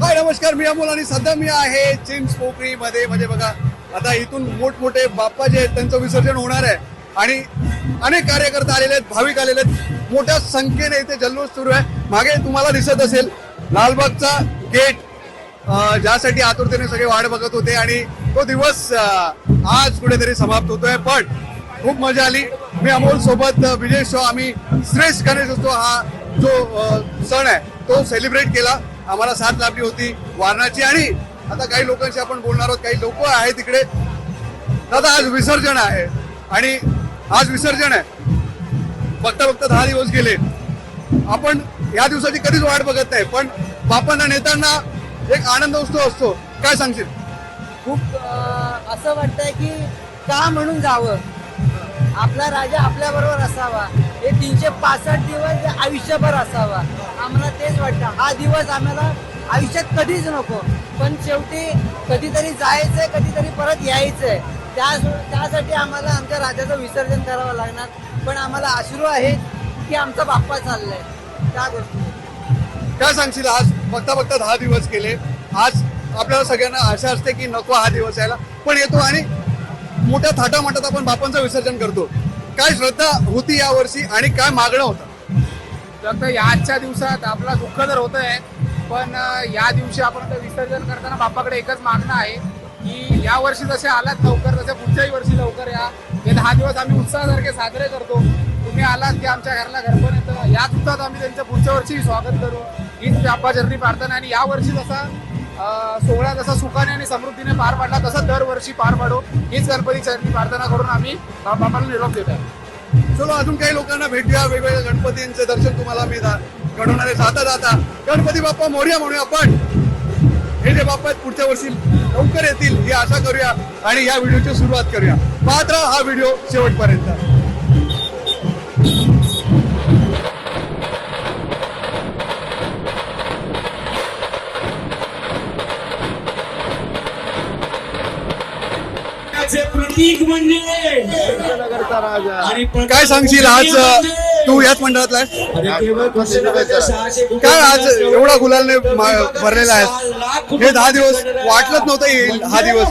हाय नमस्कार मी अमोल आणि सध्या मी आहे चिंच पोखरी मध्ये म्हणजे बघा आता इथून मोठमोठे बाप्पा जे आहेत त्यांचं विसर्जन होणार आहे. आणि अनेक कार्यकर्ते आलेले आहेत भाविक आलेले आहेत. मोठ्या संख्येने इथे जल्लोष सुरू आहे. मागे तुम्हाला दिसत असेल लालबागचा गेट ज्यासाठी आतुरतेने सगळे वाट बघत होते. आणि तो दिवस आज कुठेतरी समाप्त होतोय. पण खूप मजा आली. मी अमोल सोबत विजय शो आम्ही श्रेष्ठ गणेशोत्सव हा जो सण आहे तो सेलिब्रेट केला. आम्हाला साथ लाभली होती. वारणाची आणि आता काही लोकांशी आपण बोलणार आहोत. काही लोक आहेत तिकडे. दादा आज विसर्जन आहे. आणि आज विसर्जन आहे. बघता बघता दहा दिवस गेले. आपण या दिवसाची कधीच वाट बघत नाही. पण बापांना नेताना एक आनंद उत्सव असतो. काय सांगशील? खूप असं वाटतंय की का म्हणून जावं? आपला राजा आपल्या बरोबर असावा. हे तीनशे पासष्ट दिवस आयुष्यभर असावा. आम्हाला तेच वाटतं. हा दिवस आम्हाला आयुष्यात कधीच नको. पण शेवटी कधीतरी जायचंय कधीतरी परत यायचंय. त्या त्यासाठी आम्हाला आमच्या राजाचं विसर्जन करावं लागणार. पण आम्हाला अश्रू आहेत की आमचा बाप्पा चाललाय. त्या गोष्टी. काय सांगशील आज? बघता बघता दहा दिवस गेले. आज आपल्याला सगळ्यांना आशा असते की नको हा दिवस यायला. पण येतो आणि मोठ्या थाटामाटात आपण बापांचं विसर्जन करतो. काय श्रद्धा होती या वर्षी आणि काय मागणं होतं? फक्त या आजच्या दिवसात आपला दुःख तर होत आहे पण या दिवशी आपण तर विसर्जन करताना बाप्पाकडे एकच मागणं आहे की या वर्षी जसे आलात लवकर तसे पुढच्याही वर्षी लवकर या हे दहा दिवस आम्ही उत्साहासारखे साजरे करतो. तुम्ही आलात की आमच्या घरला येतं याच उत्साहात आम्ही त्यांचं पुढच्या वर्षी स्वागत करू. हीच बाप्पाचरणी प्रार्थना आणि या वर्षी जसा सोहळा जसा सुखाने आणि समृद्धीने पार पाडला तसा दरवर्षी पार पाडू. हीच गणपती चरणी प्रार्थना करून आम्ही बाबाला निरोप देत आहे. चलो अजून काही लोकांना भेटूया. वेगवेगळ्या गणपतींचे दर्शन तुम्हाला मी घडवणारे जाता जाता. गणपती बाप्पा मोर्या म्हणूया आपण. हे जे बाप्पा आहेत पुढच्या वर्षी लवकर येतील ही आशा करूया आणि या व्हिडिओची सुरुवात करूया. मात्र हा व्हिडिओ शेवटपर्यंत. प्रतीक म्हणजे आणि काय सांगशील आज तू याच मंडळातला आहेस? काय आज एवढा गुलालने भरलेला आहे हे दहा दिवस वाटलंच नव्हतं येईल हा दिवस.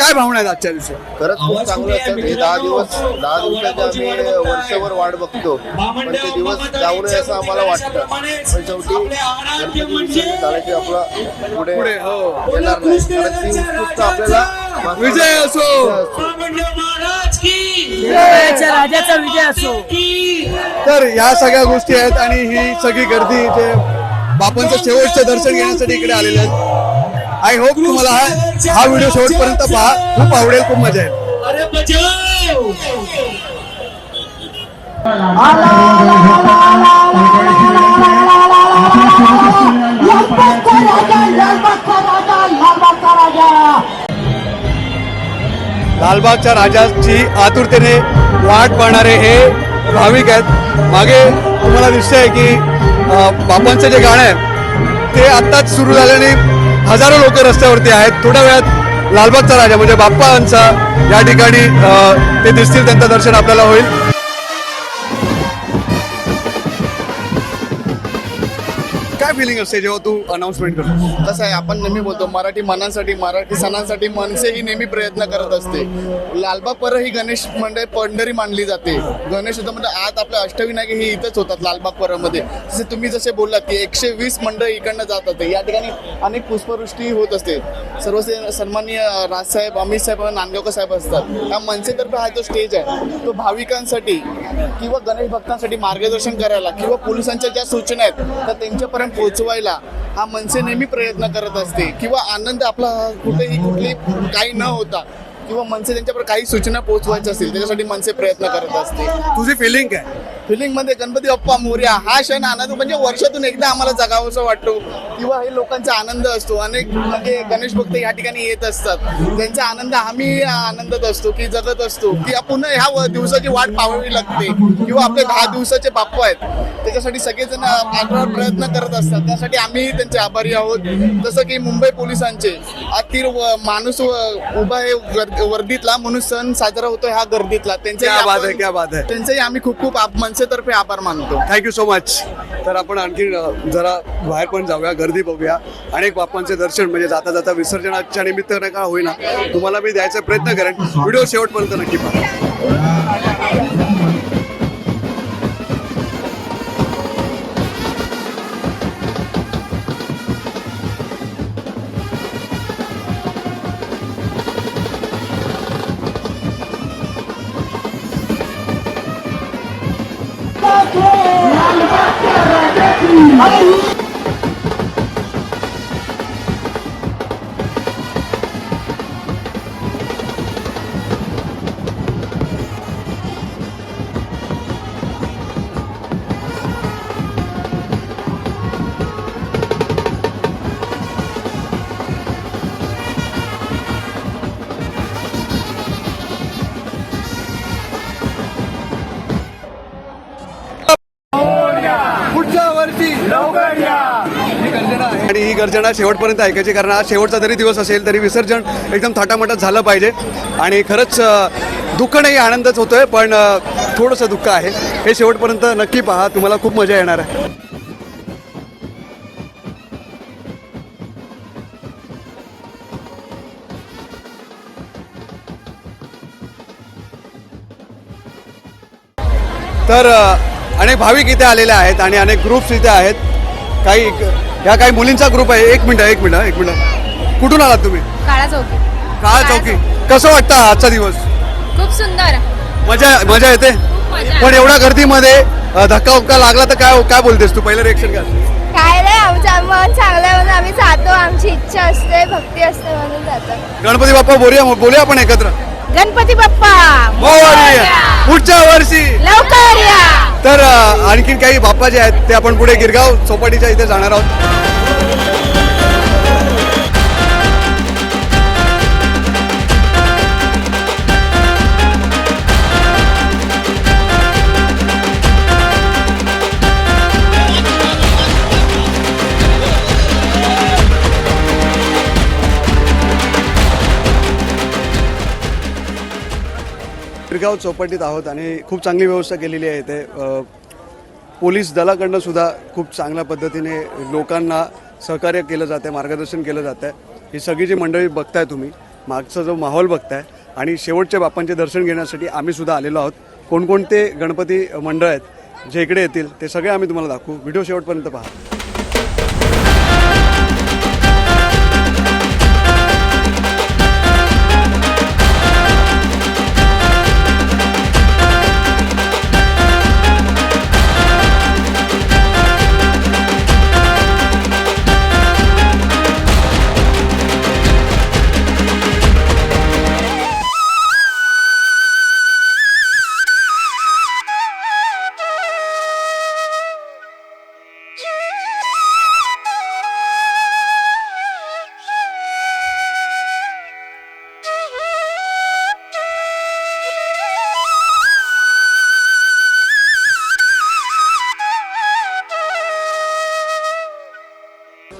काय भावना आहेत आजच्या दिवशी? खरंच खूप चांगलं असतं हे दहा दिवस दहा दिवसाचे आम्ही वर्षभर वाट बघतो. पण ते दिवस जाऊ नये असं आम्हाला वाटतं. पण शेवटी गणपती विसर्जन झालं की आपला पुढे पुढे, हो. येणार नाही. कारण ती उत्सुकता आपल्याला विजय असो. महाराज की राजाचा विजय असो. तर ह्या सगळ्या गोष्टी आहेत आणि ही सगळी गर्दी जे बापांचं शेवटचं दर्शन घेण्यासाठी इकडे आलेले आहेत. आय होप तुम्हाला हा हा व्हिडिओ शेवटपर्यंत पहा. खूप आवडेल खूप मजा येईल. लालबागच्या राजाची आतुरतेने वाट पाहणारे हे भाविक आहेत. मागे तुम्हाला दिसतंय की बापांचं जे गाणं आहे ते आत्ताच सुरू झाल्याने हजारो लोक रस्त्यावरती आहेत. थोड्या वेळात लालबागचा राजा म्हणजे बाप्पांचा या ठिकाणी ते दिसतील त्यांचं दर्शन आपल्याला होईल. फिलिंग असते जेव्हा तू अनाऊन्समेंट करतो. तसं आहे आपण नेहमी बोलतो मराठी मनांसाठी मराठी सणांसाठी मनसे ही नेहमी प्रयत्न करत असते. लालबाग पर ही गणेश मंडळ पंढरी मानली जाते. गणेश म्हणजे आज आपल्या अष्टविनायक ही इथंच होतात लालबाग परमध्ये. जसे तुम्ही जसे बोललात की एकशे वीस मंडळ इकडनं जातात या ठिकाणी अनेक पुष्पवृष्टी होत असते. सर्व सन्माननीय राजसाहेब अमित साहेब नांदगावकर साहेब असतात. या मनसेतर्फे हा जो स्टेज आहे तो भाविकांसाठी किंवा गणेश भक्तांसाठी मार्गदर्शन करायला किंवा पोलिसांच्या ज्या सूचना आहेत त्या त्यांच्यापर्यंत पोहोचवायला हा मनसे नेहमी प्रयत्न करत असते. किंवा आनंद आपला कुठेही कुठली काही न होता किंवा मनसे त्यांच्यावर काही सूचना पोहोचवायच्या असतील त्याच्यासाठी मनसे प्रयत्न करत असते. तुझी फिलिंग काय? फिलिंगमध्ये गणपती बाप्पा मोर्या हा क्षण आनंद म्हणजे वर्षातून एकदा आम्हाला जगावंसं वाटतो. किंवा हे लोकांचा आनंद असतो. अनेक म्हणजे गणेश भक्त या ठिकाणी येत असतात. त्यांचा आनंद आम्ही आनंदात असतो की जगत असतो. की पुन्हा ह्या दिवसाची वाट पाहावी लागते. किंवा आपले दहा दिवसाचे बाप्पा आहेत. त्याच्यासाठी सगळेजण आग्रह प्रयत्न करत असतात. त्यासाठी आम्ही त्यांचे आभारी आहोत. जसं की मुंबई पोलिसांचे अतिर माणूस उभा आहे वर्दीतला. म्हणून सण साजरा होतो ह्या गर्दीतला. त्यांचे त्यांचंही आम्ही खूप खूप मनसे मनसेतर्फे आभार मानतो. थँक्यू सो मच तर आपण आणखी जरा बाहेर पण जाऊया गर्दी बघूया. अनेक बाप्पांचे दर्शन म्हणजे जाता जाता विसर्जनाच्या निमित्ताने का होईना. तुम्हाला मी द्यायचा प्रयत्न करेन. व्हिडिओ शेवटपर्यंत नक्की पहा. पुढच्या आणि ही गर्जना शेवटपर्यंत ऐकायची कारण आज शेवटचा जरी दिवस असेल तरी विसर्जन एकदम थाटामाटात झालं पाहिजे. आणि खरंच दुःख नाही आनंदच होतोय पण थोडंसं दुःख आहे. हे शेवटपर्यंत नक्की पहा तुम्हाला खूप मजा येणार आहे. तर अनेक भाविक इथे आलेले आहेत आणि अनेक ग्रुप्स इथे आहेत. काही ह्या काही मुलींचा ग्रुप आहे. एक मिनिट एक मिनिट एक मिनिट. कुठून आलात तुम्ही? काळा चौकी. काळा चौकी. कसं वाटतं आजचा दिवस? खूप सुंदर. मजा मजा येते? मजा पण एवढ्या गर्दीमध्ये धक्का उक्का लागला तर काय काय बोलतेस तू? पहिलं रिएक्शन काय? काय नाही आमचं मन चांगलं आहे म्हणून आम्ही जातो. आमची इच्छा असते भक्ती असते म्हणून जातो. गणपती बाप्पा बोलूया बोलूया आपण एकत्र. गणपती बाप्पा. मोरया. पुढच्या वर्षी. लवकर या. तर आणखीन काही बाप्पा जे आहेत ते आपण पुढे गिरगाव चौपाटीच्या इथे जाणार आहोत. गिरगाव चौपाटीत आहोत आणि खूप चांगली व्यवस्था केलेली आहे इथे. पोलीस दलाकडनं सुद्धा खूप चांगल्या पद्धतीने लोकांना सहकार्य केलं जातं मार्गदर्शन केलं जातं आहे ही सगळी जी मंडळी बघताय तुम्ही मागचा जो माहोल बघताय आणि शेवटच्या बापांचे दर्शन घेण्यासाठी आम्ही सुद्धा आलेलो आहोत. कोणकोणते गणपती मंडळ आहेत जे इकडे येतील ते सगळे आम्ही तुम्हाला दाखवू. व्हिडिओ शेवटपर्यंत पहा.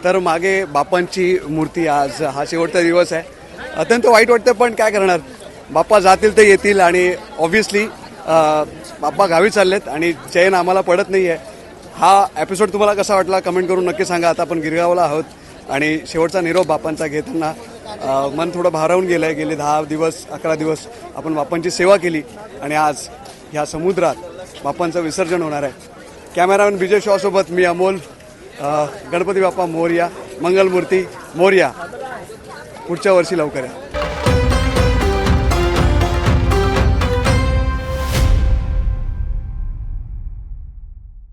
तर मागे बापांची मूर्ती आज हा शेवटचा दिवस आहे. अत्यंत वाईट वाटतं पण काय करणार? बाप्पा जातील ते येतील आणि ऑब्व्हियसली बाप्पा गावी चाललेत आणि चैन आम्हाला पडत नाही आहे हा एपिसोड तुम्हाला कसा वाटला? कमेंट करून नक्की सांगा. आता आपण गिरगावला आहोत आणि शेवटचा निरोप बापांचा घेताना मन थोडं भारावून गेलं आहे गेले दहा दिवस अकरा दिवस आपण बाप्पांची सेवा केली आणि आज ह्या समुद्रात बापांचं विसर्जन होणार आहे. कॅमेरामॅन विजय शॉसोबत मी अमोल. गणपती बाप्पा मोर्या मंगलमूर्ती मोर्या. पुढच्या वर्षी लवकर या.